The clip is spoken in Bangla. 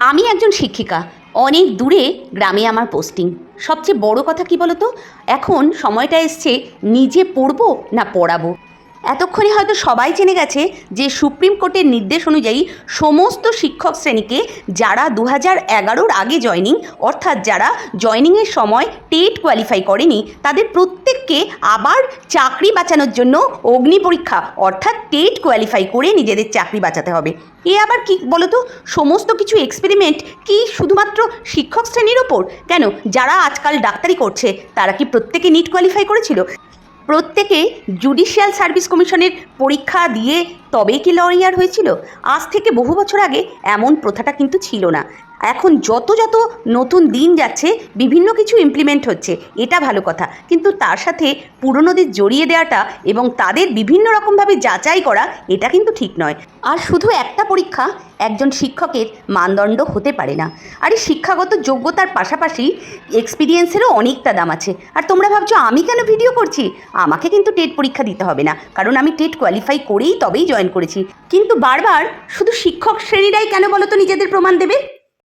আমি একজন শিক্ষিকা। অনেক দূরে গ্রামে আমার পোস্টিং সবচেয়ে বড় কথা কি বলতো? এখন সময়টা এসছে, নিজে পড়ব না পড়াবো? এতক্ষণে হয়তো সবাই জেনে গেছে যে সুপ্রিম কোর্টের নির্দেশ অনুযায়ী সমস্ত শিক্ষক শ্রেণীকে যারা দু হাজার এগারোর আগে জয়নিং অর্থাৎ যারা জয়নিংয়ের সময় টেট কোয়ালিফাই করেনি, তাদের প্রত্যেককে আবার চাকরি বাঁচানোর জন্য অগ্নি পরীক্ষা, অর্থাৎ টেট কোয়ালিফাই করে নিজেদের চাকরি বাঁচাতে হবে। এ আবার কি বলতো? সমস্ত কিছু এক্সপেরিমেন্ট কি শুধুমাত্র শিক্ষক শ্রেণির ওপর? কেন? যারা আজকাল ডাক্তারি করছে, তারা কি প্রত্যেকে নিট কোয়ালিফাই করেছিল? প্রত্যেকে জুডিশিয়াল সার্ভিস কমিশনের পরীক্ষা দিয়ে তবেই কি লয়ার হয়েছিল? আজ থেকে বহু বছর আগে এমন প্রথাটা কিন্তু ছিল না। এখন যত যত নতুন দিন যাচ্ছে, বিভিন্ন কিছু ইমপ্লিমেন্ট হচ্ছে, এটা ভালো কথা। কিন্তু তার সাথে পুরনোদের জড়িয়ে দেওয়াটা এবং তাদের বিভিন্ন রকমভাবে যাচাই করা, এটা কিন্তু ঠিক নয়। আর শুধু একটা পরীক্ষা, একজন শিক্ষকের মানদণ্ড হতে পারে না। আর এই শিক্ষাগত যোগ্যতার পাশাপাশি এক্সপিরিয়েন্সেরও অনেকটা দাম আছে। আর তোমরা ভাবছ, আমি কেন ভিডিও করছি? আমাকে কিন্তু টেট পরীক্ষা দিতে হবে না, কারণ আমি টেট কোয়ালিফাই করেই তবেই জয়েন করেছি। কিন্তু বারবার শুধু শিক্ষক শ্রেণীরাই কেন বলো তো নিজেদের প্রমাণ দেবে?